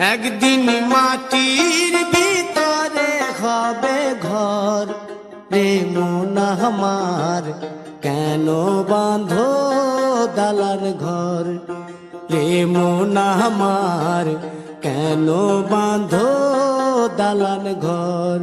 একদিন মাটির ভিতরে হবে ঘর। রে মোনামার কেন বাঁধ দালান ঘর? রে মোনামার কেন বাঁধ দালান ঘর?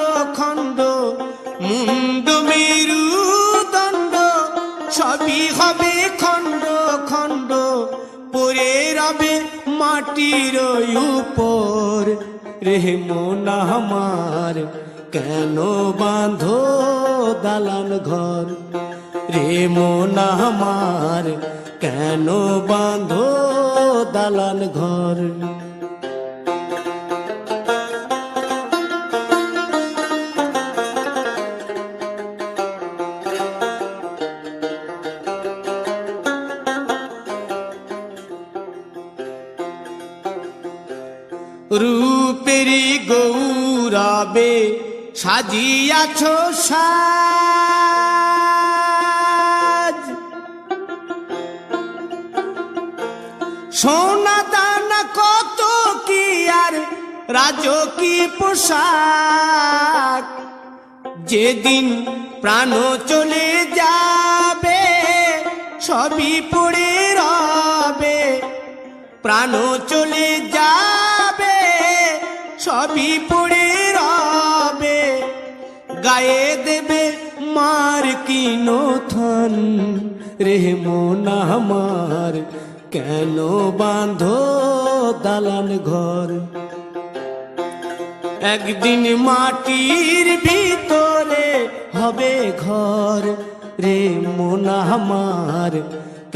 সবই হবে খণ্ড খণ্ড, পরে রবে মাটির উপর। রে মোনা আমার, কেন বাঁধো দালান ঘর? রে মোনা আমার, কেন বাঁধো দালান ঘর? রূপেরি গৌরবে সাজিয়াছ সাজ। সোনা দানা কত কি আর রাজকী পোশাক? যেদিন প্রাণ চলে যাবে, সবই পড়ে রবে। প্রাণ চলে যাবে সবই পড়ে রবে, গায়ে দেবে মার কিনো থন রে মোনা আমার, কেন বাঁধো দালান ঘর? একদিন মাটির ভিতরে হবে ঘর রে মোনা আমার,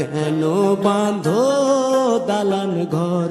কেন বাঁধো দালান ঘর?